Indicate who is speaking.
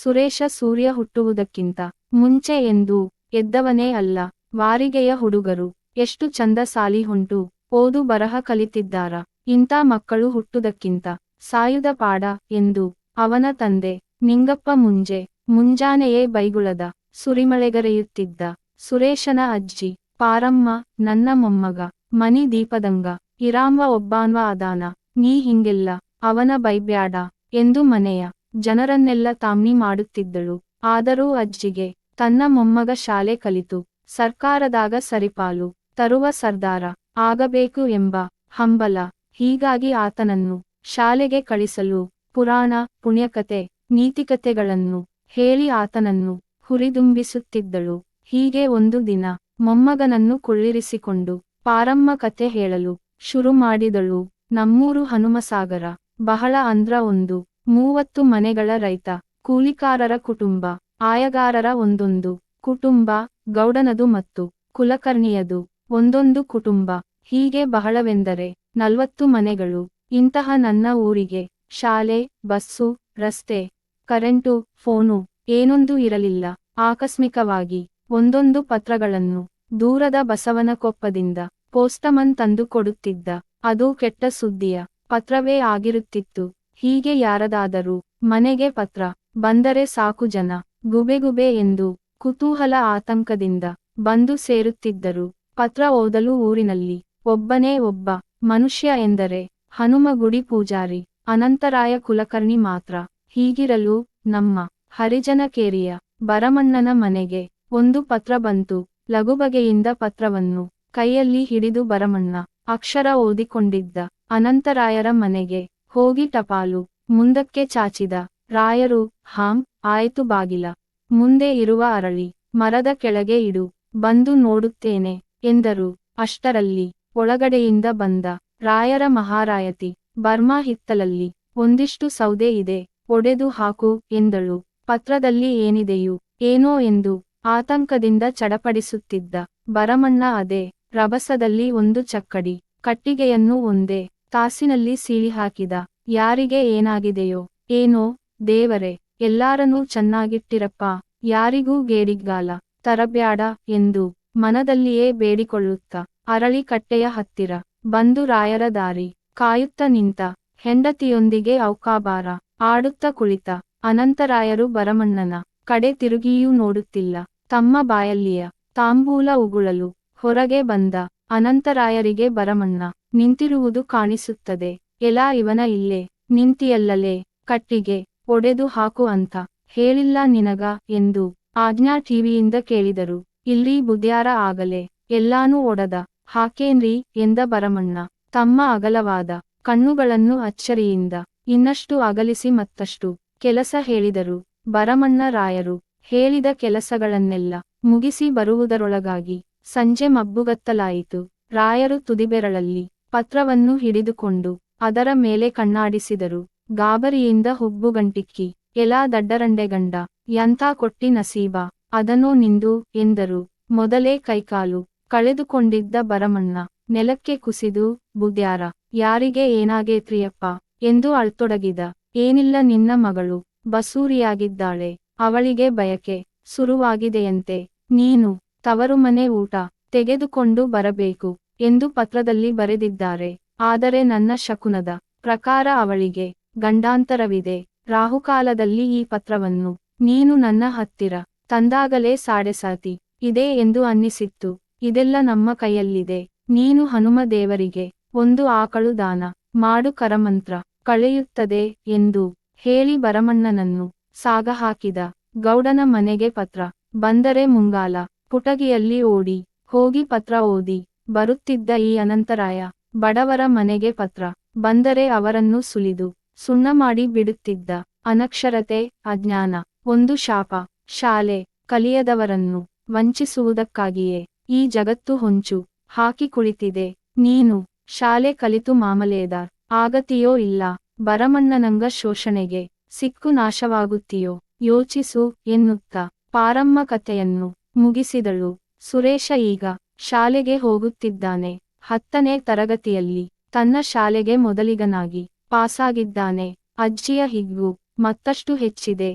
Speaker 1: ಸುರೇಶ ಸೂರ್ಯ ಹುಟ್ಟುವುದಕ್ಕಿಂತ ಮುಂಚೆ ಎಂದು ಎದ್ದವನೇ ಅಲ್ಲ. ವಾರಿಗೆಯ ಹುಡುಗರು ಎಷ್ಟು ಚಂದ ಸಾಲಿ ಹೊಂಟು ಓದು ಬರಹ ಕಲಿತಿದ್ದಾರ. ಇಂಥ ಮಕ್ಕಳು ಹುಟ್ಟುದಕ್ಕಿಂತ ಸಾಯುದ ಪಾಡ ಎಂದು ಅವನ ತಂದೆ ನಿಂಗಪ್ಪ ಮುಂಜೆ ಮುಂಜಾನೆಯೇ ಬೈಗುಳದ ಸುರಿಮಳೆಗರೆಯುತ್ತಿದ್ದ ಸುರೇಶನ ಅಜ್ಜಿ, ಪಾರಮ್ಮ, ನನ್ನ ಮೊಮ್ಮಗ, ಮನಿ ದೀಪದಂಗ ಇರಾಮ್ವ ಒಬ್ಬಾನ್ವ ಅದಾನ, ನೀ ಹಿಂಗೆಲ್ಲ ಅವನ ಬೈಬ್ಯಾಡ ಎಂದು ಮನೆಯ ಜನರನ್ನೆಲ್ಲ ತಾಮ್ನಿ ಮಾಡುತ್ತಿದ್ದಳು. ಆದರೂ ಅಜ್ಜಿಗೆ, ತನ್ನ ಮೊಮ್ಮಗ ಶಾಲೆ ಕಲಿತು, ಸರ್ಕಾರದಾಗ ಸರಿಪಾಲು, ತರುವ ಸರ್ದಾರ, ಆಗಬೇಕು ಎಂಬ ಹಂಬಲ, ಹೀಗಾಗಿ ಆತನನ್ನು ಶಾಲೆಗೆ ಕಳಿಸಲು ಪುರಾಣ, ಪುಣ್ಯಕತೆ, ನೀತಿಕತೆಗಳನ್ನು ಹೇಳಿ ಆತನನ್ನು ಹುರಿದುಂಬಿಸುತ್ತಿದ್ದಳು. ಹೀಗೆ ಒಂದು ದಿನ ಮೊಮ್ಮಗನನ್ನು ಕುಳ್ಳಿರಿಸಿಕೊಂಡು ಪಾರಮ್ಮ ಕತೆ ಹೇಳಲು ಶುರು ಮಾಡಿದಳು ನಮ್ಮೂರು ಹನುಮಸಾಗರ, ಬಹಳ ಅಂದ್ರ ಒಂದು ಮೂವತ್ತು ಮನೆಗಳ ರೈತ, ಕೂಲಿಕಾರರ ಕುಟುಂಬ, ಆಯಗಾರರ ಒಂದೊಂದು ಕುಟುಂಬ, ಗೌಡನದು ಮತ್ತು ಕುಲಕರ್ಣಿಯದು ಒಂದೊಂದು ಕುಟುಂಬ. ಹೀಗೆ ಬಹಳವೆಂದರೆ ನಲವತ್ತು ಮನೆಗಳು. ಇಂತಹ ನನ್ನ ಊರಿಗೆ ಶಾಲೆ, ಬಸ್ಸು, ರಸ್ತೆ, ಕರೆಂಟು, ಫೋನು ಏನೊಂದು ಇರಲಿಲ್ಲ. ಆಕಸ್ಮಿಕವಾಗಿ ಒಂದೊಂದು ಪತ್ರಗಳನ್ನು ದೂರದ ಬಸವನಕೊಪ್ಪದಿಂದ ಪೋಸ್ಟಮನ್ ತಂದು ಕೊಡುತ್ತಿದ್ದ. ಅದು ಕೆಟ್ಟ ಸುದ್ದಿಯ ಪತ್ರವೇ ಆಗಿರುತ್ತಿತ್ತು. ಹೀಗೆ ಯಾರದಾದರೂ ಮನೆಗೆ ಪತ್ರ ಬಂದರೆ ಸಾಕು ಜನ ಗುಬೆಗುಬೆ ಎಂದು ಕುತೂಹಲ ಆತಂಕದಿಂದ ಬಂದು ಸೇರುತ್ತಿದ್ದರು. ಪತ್ರ ಓದಲು ಊರಿನಲ್ಲಿ ಒಬ್ಬನೇ ಒಬ್ಬ ಮನುಷ್ಯ ಎಂದರೆ ಹನುಮಗುಡಿ ಪೂಜಾರಿ, ಅನಂತರಾಯ ಕುಲಕರ್ಣಿ ಮಾತ್ರ. ಹೀಗಿರಲು ನಮ್ಮ ಹರಿಜನಕೇರಿಯ ಬರಮಣ್ಣನ ಮನೆಗೆ ಒಂದು ಪತ್ರ ಬಂತು. ಲಘುಬಗೆಯಿಂದ ಪತ್ರವನ್ನು ಕೈಯಲ್ಲಿ ಹಿಡಿದು ಬರಮಣ್ಣ ಅಕ್ಷರ ಓದಿಕೊಂಡಿದ್ದ ಅನಂತರಾಯರ ಮನೆಗೆ ಹೋಗಿ ಟಪಾಲು. ಮುಂದಕ್ಕೆ ಚಾಚಿದ. ರಾಯರು, ಹಾಂ, ಆಯಿತು ಬಾಗಿಲ. ಮುಂದೆ ಇರುವ ಅರಳಿ. ಮರದ ಕೆಳಗೆ ಇಡು. ಬಂದು ನೋಡುತ್ತೇನೆ, ಎಂದರು. ಅಷ್ಟರಲ್ಲಿ ಒಳಗಡೆಯಿಂದ ಬಂದ ರಾಯರ ಮಹಾರಾಯತಿ, ಬರ್ಮಾ ಹಿತ್ತಲಲ್ಲಿ ಒಂದಿಷ್ಟು ಸೌದೆ ಇದೆ, ಒಡೆದು ಹಾಕು, ಎಂದಳು. ಪತ್ರದಲ್ಲಿ ಏನಿದೆಯು, ಏನೋ ಎಂದು ಆತಂಕದಿಂದ ಚಡಪಡಿಸುತ್ತಿದ್ದ ಬರಮಣ್ಣ ಅದೇ, ರಭಸದಲ್ಲಿ ಒಂದು ಚಕ್ಕಡಿ, ಕಟ್ಟಿಗೆಯನ್ನು ಒಂದೇ ತಾಸಿನಲ್ಲಿ ಸೀಳಿ ಹಾಕಿದ ಯಾರಿಗೆ ಏನಾಗಿದೆಯೋ? ಏನೋ? ದೇವರೇ ಎಲ್ಲಾರನೂ ಚೆನ್ನಾಗಿಟ್ಟಿರಪ್ಪ. ಯಾರಿಗೂ ಗೇಡಿಗ್ಗಾಲ ತರಬ್ಯಾಡ ಎಂದು ಮನದಲ್ಲಿಯೇ ಬೇಡಿಕೊಳ್ಳುತ್ತ ಅರಳಿ ಕಟ್ಟೆಯ ಹತ್ತಿರ ಬಂದು ರಾಯರ ದಾರಿ ಕಾಯುತ್ತ ನಿಂತ ಹೆಂಡತಿಯೊಂದಿಗೆ ಔಕಾಬಾರ ಆಡುತ್ತ ಕುಳಿತ ಅನಂತರಾಯರು ಬರಮಣ್ಣನ ಕಡೆ ತಿರುಗಿಯೂ ನೋಡುತ್ತಿಲ್ಲ. ತಮ್ಮ ಬಾಯಲ್ಲಿಯ ತಾಂಬೂಲ ಉಗುಳಲು ಹೊರಗೆ ಬಂದ ಅನಂತರಾಯರಿಗೆ ಬರಮಣ್ಣ ನಿಂತಿರುವುದು ಕಾಣಿಸುತ್ತದೆ. ಎಲಾ ಇವನ ಇಲ್ಲೇ, ನಿಂತಿಯಲ್ಲಲೇ, ಕಟ್ಟಿಗೆ ಒಡೆದು ಹಾಕು ಅಂತ ಹೇಳಿಲ್ಲ ನಿನಗ? ಎಂದು ಆಜ್ಞಾ ಟಿವಿಯಿಂದ ಕೇಳಿದರು. ಇಲ್ಲಿ ಬುದ್ಯಾರ ಆಗಲೇ, ಎಲ್ಲಾನೂ ಒಡದ, ಹಾಕೇನ್ರಿ? ಎಂದ ಬರಮಣ್ಣ ತಮ್ಮ ಅಗಲವಾದ ಕಣ್ಣುಗಳನ್ನು ಅಚ್ಚರಿಯಿಂದ ಇನ್ನಷ್ಟು ಅಗಲಿಸಿ ಮತ್ತಷ್ಟು ಕೆಲಸ ಹೇಳಿದರು ಬರಮಣ್ಣ ರಾಯರು. ಹೇಳಿದ ಕೆಲಸಗಳನ್ನೆಲ್ಲ ಮುಗಿಸಿ ಬರುವುದರೊಳಗಾಗಿ ಸಂಜೆ ಮಬ್ಬುಗತ್ತಲಾಯಿತು. ರಾಯರು ತುದಿಬೆರಳಲ್ಲಿ ಪತ್ರವನ್ನು ಹಿಡಿದುಕೊಂಡು ಅದರ ಮೇಲೆ ಕಣ್ಣಾಡಿಸಿದರು. ಗಾಬರಿಯಿಂದ ಹುಬ್ಬುಗಂಟಿಕ್ಕಿ ಎಲಾ ದಡ್ಡರಂಡೆಗಂಡ ಎಂಥ ಕೊಟ್ಟಿ ನಸೀಬ, ಅದನೋ ನಿಂದು, ಎಂದರು. ಮೊದಲೇ ಕೈಕಾಲು ಕಳೆದುಕೊಂಡಿದ್ದ ಬರಮಣ್ಣ ನೆಲಕ್ಕೆ ಕುಸಿದು, ಬುದ್ಯಾರ, ಯಾರಿಗೆ ಏನಾಗೇತ್ರಿಯಪ್ಪ? ಎಂದು ಅಳ್ತೊಡಗಿದ. ಏನಿಲ್ಲ ನಿನ್ನ ಮಗಳು, ಬಸೂರಿಯಾಗಿದ್ದಾಳೆ, ಅವಳಿಗೆ ಬಯಕೆ ಸುರುವಾಗಿದೆಯಂತೆ. ನೀನು ತವರು ಮನೆ ಊಟ ತೆಗೆದುಕೊಂಡು ಬರಬೇಕು. ಎಂದು ಪತ್ರದಲ್ಲಿ ಬರೆದಿದ್ದಾರೆ. ಆದರೆ ನನ್ನ ಶಕುನದ ಪ್ರಕಾರ ಅವಳಿಗೆ ಗಂಡಾಂತರವಿದೆ. ರಾಹುಕಾಲದಲ್ಲಿ ಈ ಪತ್ರವನ್ನು ನೀನು ನನ್ನ ಹತ್ತಿರ ತಂದಾಗಲೇ ಸಾಡೆಸಾತಿ. ಇದೆ ಎಂದು ಅನ್ನಿಸಿತ್ತು. ಇದೆಲ್ಲ ನಮ್ಮ ಕೈಯಲ್ಲಿದೆ. ನೀನು ಹನುಮ ದೇವರಿಗೆ ಒಂದು ಆಕಳು ದಾನ ಮಾಡು ಕರಮಂತ್ರ ಕಳೆಯುತ್ತದೆ ಎಂದು ಹೇಳಿ ಬರಮಣ್ಣನನ್ನು ಸಾಗಹಾಕಿದ. ಗೌಡನ ಮನೆಗೆ ಪತ್ರ ಬಂದರೆ ಮುಂಗಾಲ. ಪುಟಗಿಯಲ್ಲಿ ಓಡಿ ಹೋಗಿ ಪತ್ರ ಓದಿ. ಬರುತ್ತಿದ್ದ ಈ ಅನಂತರಾಯ ಬಡವರ ಮನೆಗೆ ಪತ್ರ ಬಂದರೆ ಅವರನ್ನು ಸುಲಿದು ಸುಣ್ಣ ಮಾಡಿ ಬಿಡುತ್ತಿದ್ದ ಅನಕ್ಷರತೆ, ಅಜ್ಞಾನ, ಒಂದು ಶಾಪ, ಶಾಲೆ ಕಲಿಯದವರನ್ನು ವಂಚಿಸುವುದಕ್ಕಾಗಿಯೇ ಈ ಜಗತ್ತು ಹೊಂಚು, ಹಾಕಿ ಕುಳಿತಿದೆ. ನೀನು ಶಾಲೆ ಕಲಿತು ಮಾಮಲೇದಾರ್ ಆಗತಿಯೋ ಇಲ್ಲ ಬರಮಣ್ಣನಂಗ ಶೋಷಣೆಗೆ ಸಿಕ್ಕು ನಾಶವಾಗುತ್ತೀಯೋ, ಯೋಚಿಸು ಎನ್ನುತ್ತ ಪಾರಮ್ಮ ಕಥೆಯನ್ನು ಮುಗಿಸಿದಳು ಸುರೇಶ ಈಗ ಶಾಲೆಗೆ ಹೋಗುತ್ತಿದ್ದಾನೆ. ಹತ್ತನೇ ತರಗತಿಯಲ್ಲಿ ತನ್ನ ಶಾಲೆಗೆ ಮೊದಲಿಗನಾಗಿ ಪಾಸಾಗಿದ್ದಾನೆ. ಅಜ್ಜಿಯ ಹಿಗ್ಗು ಮತ್ತಷ್ಟು ಹೆಚ್ಚಿದೆ.